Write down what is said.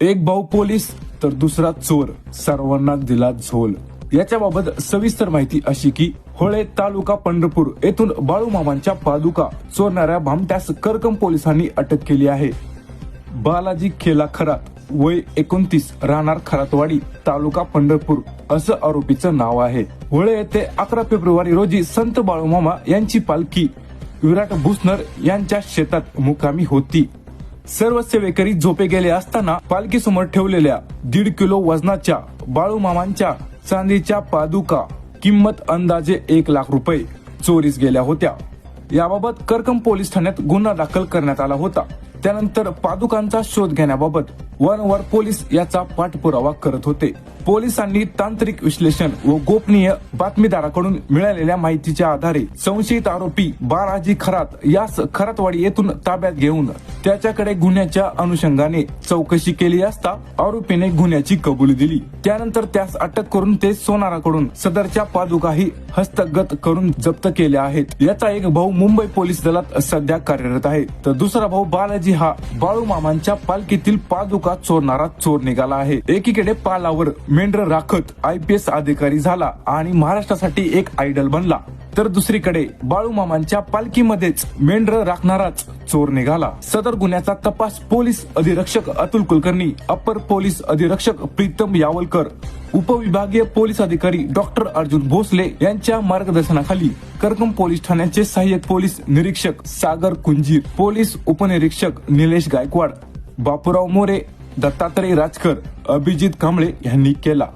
एक भाऊ पोलीस तर दुसरा चोर. सर्वांना दिला झोल. याच्याबाबत सविस्तर माहिती अशी की होळे तालुका पंढरपूर येथून बाळू मामांच्या पादुका चोरणाऱ्या भामट्यास करकम पोलिसांनी अटक केली आहे. बालाजी खेला खरात वय एकोणतीस राहणार खरातवाडी तालुका पंढरपूर असं आरोपीचं नाव आहे. होळे येथे अकरा फेब्रुवारी रोजी संत बाळूमामा यांची पालखी विराट भुसनर यांच्या शेतात मुकामी होती. सर्व सेवेकरी झोपे गेले असताना पालखीसमोर ठेवलेल्या दीड किलो वजनाच्या बाळूमामांच्या चांदीच्या पादुका किंमत अंदाजे एक लाख रुपये चोरीस गेल्या होत्या. याबाबत करकम पोलीस ठाण्यात गुन्हा दाखल करण्यात आला होता. त्यानंतर पादुकांचा शोध घेण्याबाबत वारंवार पोलीस याचा पाठपुरावा करत होते. पोलिसांनी तांत्रिक विश्लेषण व गोपनीय बातमीदाराकडून मिळालेल्या माहितीच्या आधारे संशयित आरोपी बाराजी खरात यास खरातवाडी येथून ताब्यात घेऊन त्याच्याकडे गुन्ह्याच्या अनुषंगाने चौकशी केली असता आरोपीने गुन्ह्याची कबुली दिली. त्यानंतर त्यास अटक करून ते सोनाराकडून सदरच्या पादुकाही हस्तगत करून जप्त केल्या आहेत. याचा एक भाऊ मुंबई पोलीस दलात सध्या कार्यरत आहे. तर दुसरा भाऊ बालाजी हा बाळू मामांच्या पालखीतील पादुका चोरणारा चोर निघाला आहे. एकीकडे पालावर मेंढर राखत आय पी एस अधिकारी झाला आणि महाराष्ट्रासाठी एक आयडल बनला. तर दुसरीकडे बाळू मामांच्या पालखीमध्येच मेंढर राखणाराच चोर निघाला. सदर गुन्ह्याचा तपास पोलीस अधिरक्षक अतुल कुलकर्णी अप्पर पोलीस अधिरक्षक प्रीतम यावलकर उपविभागीय पोलीस अधिकारी डॉक्टर अर्जुन भोसले यांच्या मार्गदर्शनाखाली करकम पोलीस ठाण्याचे सहाय्यक पोलीस निरीक्षक सागर कुंजीर पोलीस उपनिरीक्षक निलेश गायकवाड बापूराव मोरे दत्तात्रय राजकर अभिजित कांबळे यांनी केला.